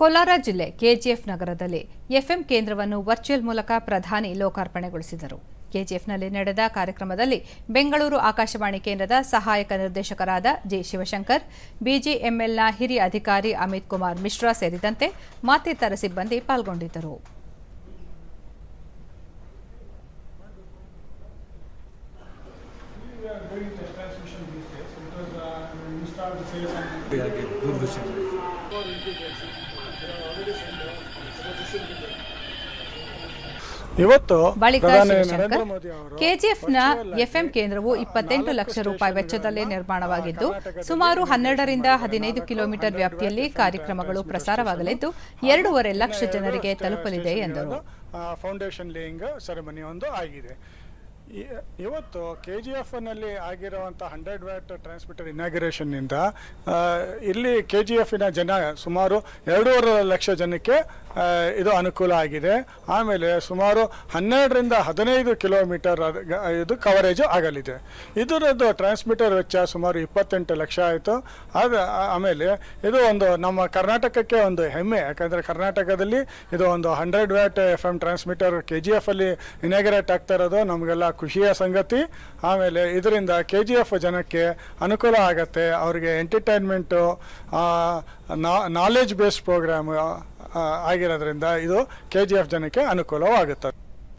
ಕೋಲಾರ ಜಿಲ್ಲೆ ಕೆಜಿಎಫ್ ನಗರದಲ್ಲಿ ಎಫ್ಎಂ ಕೇಂದ್ರವನ್ನು ವರ್ಚುವಲ್ ಮೂಲಕ ಪ್ರಧಾನಿ ಲೋಕಾರ್ಪಣೆಗೊಳಿಸಿದರು. ಕೆಜಿಎಫ್ನಲ್ಲಿ ನಡೆದ ಕಾರ್ಯಕ್ರಮದಲ್ಲಿ ಬೆಂಗಳೂರು ಆಕಾಶವಾಣಿ ಕೇಂದ್ರದ ಸಹಾಯಕ ನಿರ್ದೇಶಕರಾದ ಜಿ ಶಿವಶಂಕರ್, ಬಿಜಿಎಂಎಲ್ನ ಹಿರಿಯ ಅಧಿಕಾರಿ ಅಮಿತ್ ಕುಮಾರ್ ಮಿಶ್ರಾ ಸೇರಿದಂತೆ ಮತ್ತಿತರ ಸಿಬ್ಬಂದಿ ಪಾಲ್ಗೊಂಡಿದ್ದರು. ದೂರದರ್ಶನ ಇವತ್ತು ಬಳಿಕ ಶಿವಶಂಕರ್ ಕೆಜಿಎಫ್ನ ಅವರು ಕೆಜಿಎಫ್ನ ಎಫ್ಎಂ ಕೇಂದ್ರವು ಇಪ್ಪತ್ತೆಂಟು ಲಕ್ಷ ರೂಪಾಯಿ ವೆಚ್ಚದಲ್ಲೇ ನಿರ್ಮಾಣವಾಗಿದ್ದು ಸುಮಾರು ಹನ್ನೆರಡರಿಂದ ಹದಿನೈದು ಕಿಲೋಮೀಟರ್ ವ್ಯಾಪ್ತಿಯಲ್ಲಿ ಕಾರ್ಯಕ್ರಮಗಳು ಪ್ರಸಾರವಾಗಲಿದ್ದು ಎರಡೂವರೆ ಲಕ್ಷ ಜನರಿಗೆ ತಲುಪಲಿದೆ ಎಂದರು. ಫೌಂಡೇಶನ್ ಲೇಯಿಂಗ್ ಸೆರೆಮನಿ ಒಂದು ಆಗಿದೆ. ಇವತ್ತು ಕೆ ಜಿ ಎಫ್ನಲ್ಲಿ ಆಗಿರುವಂಥ ಹಂಡ್ರೆಡ್ ವ್ಯಾಟ್ ಟ್ರಾನ್ಸ್ಮಿಟರ್ ಇನಾಗ್ರೇಷನ್ನಿಂದ ಇಲ್ಲಿ ಕೆ ಜಿ ಎಫಿನ ಜನ ಸುಮಾರು ಎರಡೂವರೆ ಲಕ್ಷ ಜನಕ್ಕೆ ಇದು ಅನುಕೂಲ ಆಗಿದೆ. ಆಮೇಲೆ ಸುಮಾರು ಹನ್ನೆರಡರಿಂದ ಹದಿನೈದು ಕಿಲೋಮೀಟರ್ ಇದು ಕವರೇಜ್ ಆಗಲಿದೆ. ಇದರದ್ದು ಟ್ರಾನ್ಸ್ಮಿಟರ್ ವೆಚ್ಚ ಸುಮಾರು ಇಪ್ಪತ್ತೆಂಟು ಲಕ್ಷ ಆಯಿತು. ಆದ ಆಮೇಲೆ ಇದು ಒಂದು ನಮ್ಮ ಕರ್ನಾಟಕಕ್ಕೆ ಒಂದು ಹೆಮ್ಮೆ, ಯಾಕಂದರೆ ಕರ್ನಾಟಕದಲ್ಲಿ ಇದು ಒಂದು hundred watt F M transmitter K G ಎಫಲ್ಲಿ inaugurate ಆಗ್ತಾ ಇರೋದು ನಮಗೆಲ್ಲ ಖುಷಿಯ ಸಂಗತಿ, ಆಮೇಲೆ ಇದರಿಂದ ಕೆ ಜಿ ಎಫ್ ಜನಕ್ಕೆ ಅನುಕೂಲ ಆಗತ್ತೆ. ಅವರಿಗೆ ಎಂಟರ್ಟೈನ್ಮೆಂಟು ನಾಲೆಜ್ ಬೇಸ್ಡ್ ಪ್ರೋಗ್ರಾಮ್ ಆಗಿರೋದ್ರಿಂದ ಇದು ಕೆ ಜಿ ಎಫ್ ಜನಕ್ಕೆ ಅನುಕೂಲವಾಗುತ್ತೆ.